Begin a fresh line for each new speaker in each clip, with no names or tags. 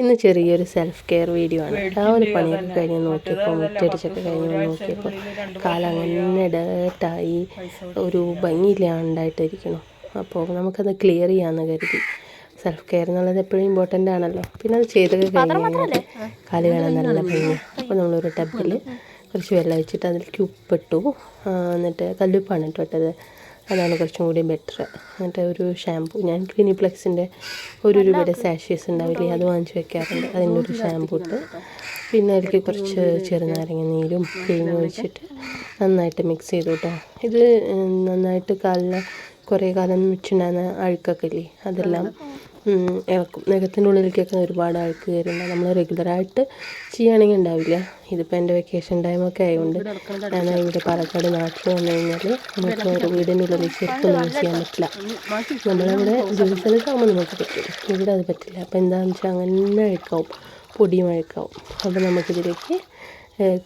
ഇന്ന് ചെറിയൊരു self care video ആണ്. ആ ഒരു പണിയൊക്കെ കഴിഞ്ഞ് നോക്കിയപ്പോൾ മുറ്റടിച്ചൊക്കെ കഴിഞ്ഞ് നോക്കിയപ്പോൾ കാലം അങ്ങനെ ഡേർട്ടായി ഒരു ഭംഗിയില്ലാണ്ടായിട്ടിരിക്കണം. അപ്പോൾ നമുക്കത് ക്ലിയർ ചെയ്യാമെന്ന് കരുതി. സെൽഫ് കെയർ എന്നുള്ളത് എപ്പോഴും ഇമ്പോർട്ടന്റ് ആണല്ലോ. പിന്നെ അത് ചെയ്തൊക്കെ കഴിഞ്ഞ് കഴിഞ്ഞാൽ കാൽ കാണാൻ നല്ല ഭംഗി. അപ്പോൾ നമ്മളൊരു ടബിൽ കുറച്ച് വെള്ളം വെച്ചിട്ട് അതിലേക്ക് ഉപ്പിട്ടു. എന്നിട്ട് കല്ലുപ്പാണ് കേട്ടോ ഇട്ടത് അതാണ് കുറച്ചും കൂടി ബെറ്റർ എന്നിട്ട് ഒരു ഷാമ്പു ഞാൻ ക്ലിനിപ്ലെക്സിന്റെ ഒരു രൂപയുടെ സാഷ്യസ് ഉണ്ടാവില്ലേ അത് വാങ്ങിച്ച് വെക്കാറുണ്ട്. അതിന്റെ ഒരു ഷാമ്പു ഇട്ട്. പിന്നെ അതിലേക്ക് കുറച്ച് ചെറുനാരങ്ങ നീരും തേങ്ങ ഒഴിച്ചിട്ട് നന്നായിട്ട് മിക്സ് ചെയ്തു കേട്ടോ ഇത് നന്നായിട്ട് കാലിൽ കുറേ കാലം വെച്ചിട്ടുണ്ടായിരുന്ന അഴുക്കൊക്കെ ഇല്ലേ? അതെല്ലാം ഇളക്കും നഖത്തിനുള്ളിലേക്കൊക്കെ ഒരുപാട് അഴുക്ക് കയറുന്നുണ്ട് നമ്മൾ റെഗുലറായിട്ട് ചെയ്യുകയാണെങ്കിൽ ഉണ്ടാവില്ല. ഇതിപ്പോൾ എന്റെ വെക്കേഷൻ ടൈമൊക്കെ ആയതുകൊണ്ട് ഞാൻ ഇവിടെ പാലക്കാട് നാട്ടിൽ വന്നു കഴിഞ്ഞാൽ നമുക്ക് ഒരു വീടിന്റെ ഉള്ളിൽ ശരിക്കും യൂസ് ചെയ്യാൻ പറ്റില്ല. നമ്മളിവിടെ ജോലി സ്ഥലത്താകുമ്പോൾ നമുക്ക് പറ്റും. ഇവിടെ അത് പറ്റില്ല. അപ്പോൾ എന്താണെന്ന് വെച്ചാൽ അങ്ങനെ അഴുക്കാവും പൊടിയും അഴുക്കാവും അപ്പോൾ നമുക്കിതിലേക്ക്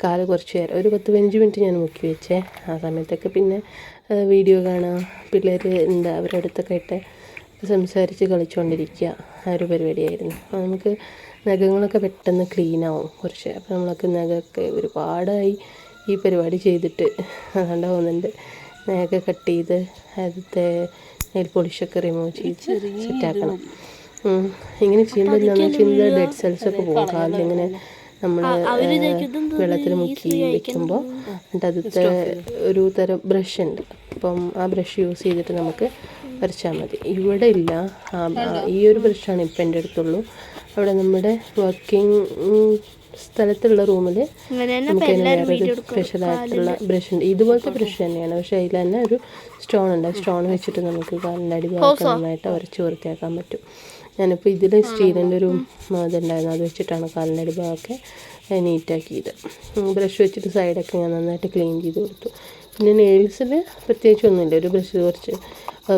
കാൽ കുറച്ച് നേരം ഒരു പത്ത് പതിനഞ്ച് മിനിറ്റ് ഞാൻ മുക്കി വെച്ചേ. ആ സമയത്തൊക്കെ പിന്നെ വീഡിയോ കാണുക. പിള്ളേർ ഉണ്ട് അവരുടെ അടുത്തൊക്കെ ആയിട്ട് സംസാരിച്ച് കളിച്ചുകൊണ്ടിരിക്കുക ആ ഒരു പരിപാടിയായിരുന്നു. അപ്പോൾ നമുക്ക് നഖങ്ങളൊക്കെ പെട്ടെന്ന് ക്ലീൻ ആവും കുറച്ച്. അപ്പോൾ നമ്മളൊക്കെ നഖമൊക്കെ ഒരുപാടായി ഈ പരിപാടി ചെയ്തിട്ട് അതുകൊണ്ട് പോകുന്നുണ്ട് നഖമൊക്കെ കട്ട് ചെയ്ത് അതിലത്തെ നെയിൽ പോളിഷൊക്കെ റിമൂവ് ചെയ്ത് സെറ്റാക്കണം. ഇങ്ങനെ ചെയ്യുമ്പോൾ എന്താണെന്ന് വെച്ചാൽ ഡെഡ് സെൽസ് ഒക്കെ പോകും. കാലിലിങ്ങനെ നമ്മൾ വെള്ളത്തിൽ മുക്കി വെക്കുമ്പോൾ എന്നിട്ട് അതിലത്തെ ഒരു തരം ബ്രഷ് ഉണ്ട്. അപ്പം ആ ബ്രഷ് യൂസ് ചെയ്തിട്ട് നമുക്ക് വരച്ചാൽ മതി. ഇവിടെ ഇല്ല ഈ ഒരു ബ്രഷാണ് ഇപ്പം എന്റെ അടുത്തുള്ളൂ. അവിടെ നമ്മുടെ വർക്കിംഗ് സ്ഥലത്തുള്ള റൂമിൽ നമുക്ക് അതിന് വേറൊരു സ്പെഷ്യൽ ആയിട്ടുള്ള ബ്രഷ് ഉണ്ട് ഇതുപോലത്തെ ബ്രഷ് തന്നെയാണ്. പക്ഷെ അതിൽ തന്നെ ഒരു സ്റ്റോൺ ഉണ്ട്. സ്റ്റോൺ വെച്ചിട്ട് നമുക്ക് കാലിന്റെ അടിഭാഗത്ത് നന്നായിട്ട് ഉരച്ച് വൃത്തിയാക്കാൻ പറ്റും. ഞാനിപ്പോൾ ഇതിൽ സ്റ്റീലിന്റെ ഒരു ഇതുണ്ടായിരുന്നു. അത് വെച്ചിട്ടാണ് കാലിന്റെ അടിഭാഗമൊക്കെ നീറ്റാക്കിയത് ബ്രഷ് വെച്ചിട്ട് സൈഡൊക്കെ ഞാൻ നന്നായിട്ട് ക്ലീൻ ചെയ്ത് കൊടുത്തു. പിന്നെ നെയിൽസിൽ പ്രത്യേകിച്ച് ഒന്നുമില്ല. ഒരു ബ്രഷ് കുറച്ച്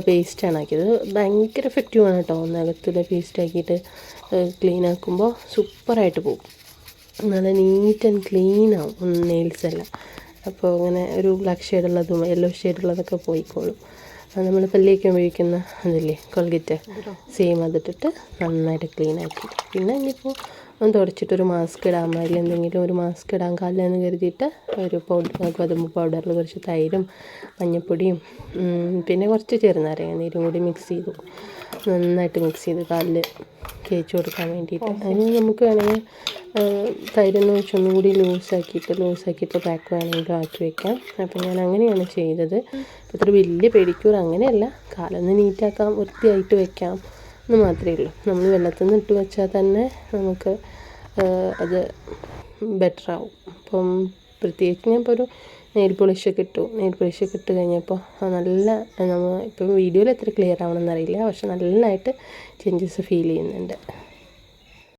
പേസ്റ്റാണ് ആക്കിയത്. ഭയങ്കര എഫക്റ്റീവാണ് കേട്ടോ നഖത്തിൽ പേസ്റ്റ് ആക്കിയിട്ട് ക്ലീൻ ആക്കുമ്പോൾ സൂപ്പറായിട്ട് പോകും നല്ല നീറ്റ് ആൻഡ് ക്ലീൻ ആവും. നെയിൽസ് എല്ലാം. അപ്പോൾ അങ്ങനെ ഒരു ബ്ലാക്ക് ഷെയ്ഡുള്ളതും യെല്ലോ ഷെയ്ഡുള്ളതൊക്കെ പോയിക്കോളും. അത് നമ്മൾ പല്ലിയൊക്കെ ഉപയോഗിക്കുന്ന അതില്ലേ കൊൽഗറ്റ് സെയിം അതിട്ടിട്ട് നന്നായിട്ട് ക്ലീൻ ആക്കി. പിന്നെ ഇനിയിപ്പോൾ ഒന്ന് തുടച്ചിട്ടൊരു മാസ്ക് ഇടാൻ മതി എന്തെങ്കിലും ഒരു മാസ്ക് ഇടാൻ കാലിലെന്ന് കരുതിയിട്ട് ഒരു പൗഡർ ഗോതമ്പ് പൗഡറിൽ കുറച്ച് തൈരും മഞ്ഞൾപ്പൊടിയും പിന്നെ കുറച്ച് ചെറുനാരങ്ങ നീരും കൂടി മിക്സ് ചെയ്തു. നന്നായിട്ട് മിക്സ് ചെയ്ത് കാലിൽ തേച്ച് കൊടുക്കാൻ വേണ്ടിയിട്ട്. അതിന് നമുക്ക് വേണമെങ്കിൽ തൈരൊന്ന് വെച്ച് ഒന്നും കൂടി ലൂസാക്കിയിട്ട് ലൂസാക്കിയിട്ട് പാക്ക് വേണമെങ്കിലും ആക്കി വെക്കാം. അപ്പോൾ ഞാൻ അങ്ങനെയാണ് ചെയ്തത്. ഇത്ര വലിയ പെഡിക്യൂർ അങ്ങനെയല്ല. കാലൊന്ന് നീറ്റാക്കാം വൃത്തിയായിട്ട് വെക്കാം. എന്ന് മാത്രമേ ഉള്ളൂ. നമ്മൾ വെള്ളത്തിൽ നിന്ന് ഇട്ട് വെച്ചാൽ തന്നെ നമുക്ക് അത് ബെറ്റർ ആവും. അപ്പം പ്രത്യേകിച്ച് ഞാൻ ഇപ്പോൾ ഒരു നെയിൽ പോളിഷൊക്കെ ഇട്ടു. നെയിൽ പോളിഷൊക്കെ ഇട്ട് കഴിഞ്ഞപ്പോൾ നല്ല നമ്മൾ ഇപ്പം വീഡിയോയിൽ എത്ര ക്ലിയർ ആവണമെന്നറിയില്ല പക്ഷെ നല്ലതായിട്ട് ചേഞ്ചസ് ഫീൽ ചെയ്യുന്നുണ്ട്.